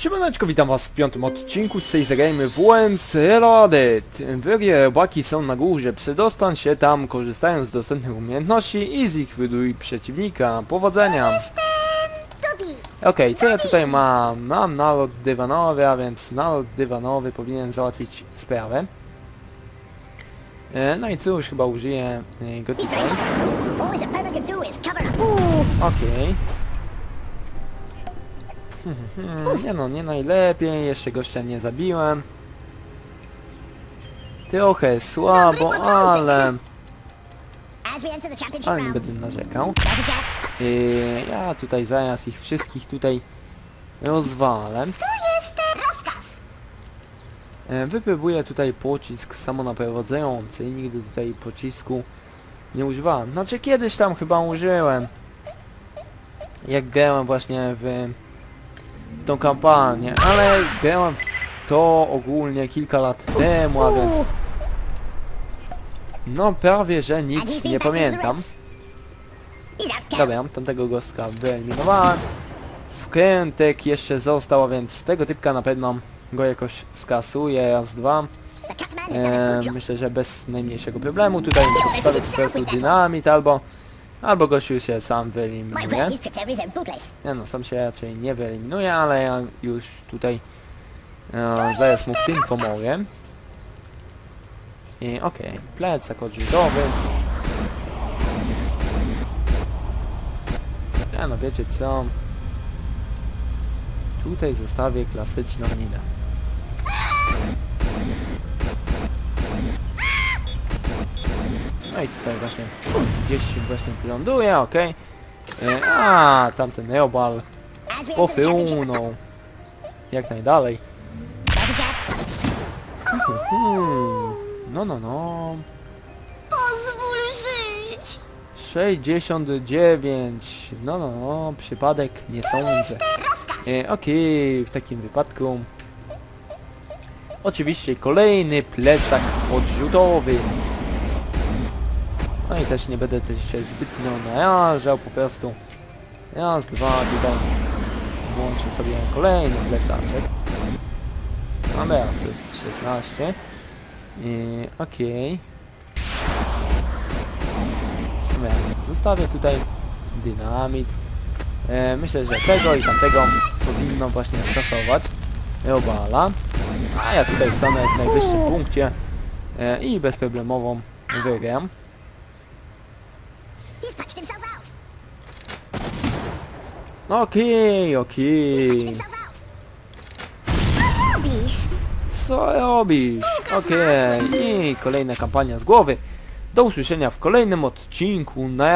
Siemaneczko, witam was w piątym odcinku z tej zagrajmy w Worms Reloaded. Wygie robaki są na górze, przedostań się tam korzystając z dostępnych umiejętności i zlikwiduj przeciwnika. Powodzenia! Okej, co ja tutaj mam? Mam nalot dywanowy, a więc nalot dywanowy powinien załatwić sprawę. E, No i cóż, chyba użyję e, go tutaj. All the nie no, nie najlepiej, jeszcze gościa nie zabiłem. Trochę słabo, ale... Ale nie będę narzekał. Yy, ja tutaj zaraz ich wszystkich tutaj rozwalę. Yy, wypróbuję tutaj pocisk samonaprowadzający. Nigdy tutaj pocisku nie używałem. Znaczy kiedyś tam chyba użyłem. Jak grałem właśnie w tą kampanię, ale grałem w to ogólnie kilka lat temu, a więc no prawie, że nic nie pamiętam. Dobra, tamtego goska wyeliminowałem. Wkrętek jeszcze został, a więc tego typka na pewno go jakoś skasuję, raz, dwa. Myślę, że bez najmniejszego problemu. Tutaj podstawię po prostu dynamit albo... Albo gościu się sam wyeliminuje. Nie no, sam się raczej nie wyeliminuje, ale ja już tutaj e, zaraz mu w tym pomogę. I okej, plecak odrzutowy. Ja no wiecie co? Tutaj zostawię klasyczną minę. No i tutaj właśnie gdzieś właśnie ląduje, okej. E, A, tamten Neobal pofrunął. Jak najdalej. Hmm. No, no, no. Pozwól żyć. 69. No, no, no. Przypadek nie sądzę. E, Okej, w takim wypadku. Oczywiście kolejny plecak odrzutowy. I też nie będę się zbytnio narażał, po prostu raz, dwa, tutaj włączę sobie kolejny plecaczek. Mamy raz 16. I okej. Dobra, Zostawię tutaj dynamit. E, myślę, że tego i tamtego powinno właśnie skasować. Robala. A ja tutaj stanę w najwyższym punkcie e, i bezproblemowo wygram. Okej, Patched okej. out. Robisz. Co robisz? Okej. I kolejna kampania z głowy. Do usłyszenia w kolejnym odcinku. Na